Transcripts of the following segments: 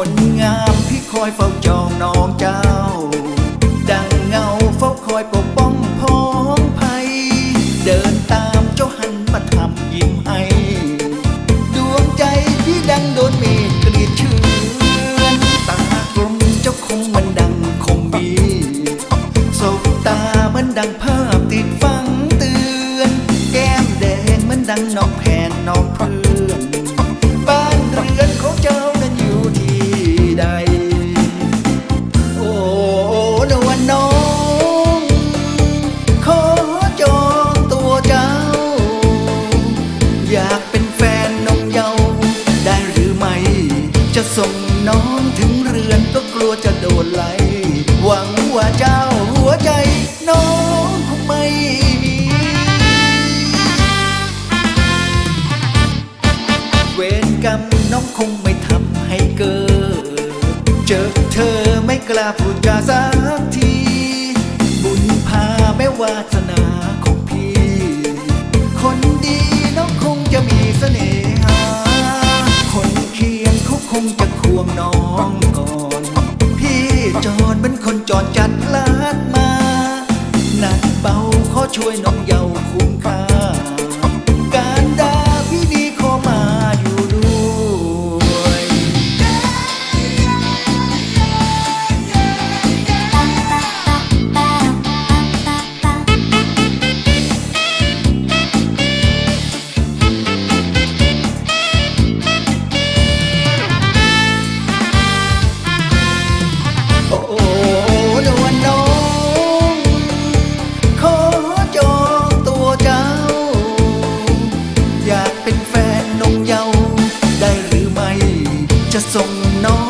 คนงามพี่คอยเฝ้าจองน้องเจ้า ดังเงาเฝ้าคอยปกป้องพ้องภัย เดินตามเจ้าหันมาทำยิ้มให้ดวงใจที่ดังโดนเมฆกรีดชื่นตากลมเจ้าคงมันดังคงบีสบตามันดังภาพติดฟังเตือน แก้มแดงมันดังนอกแผ่นนอกพื้น ส่งน้องถึงเรือนก็กลัวจะโดนไล่หวังว่าเจ้าหัวใจน้องคงไม่มีเวรกรรมน้องคงไม่ทำให้เกิด เจอเธอไม่กล้าพูดจาสักที บุญพาแม้วาสนาของพี่ คนดี ช่วยน้องยา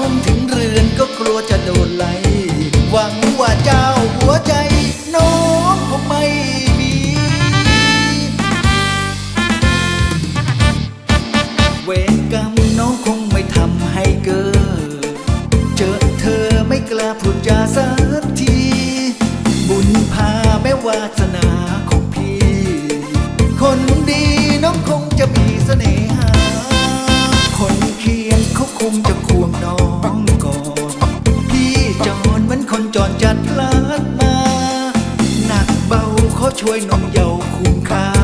น้องถึงเรือนก็กลัวจะโดนไล่หวังว่าเจ้าหัวใจ น้องคงไม่มี เวรกรรมน้องคงไม่ทำให้เกิด เจอเธอไม่กล้าพูดจาสักที บุญพาแม้วาสนา chuối non dầu khung khá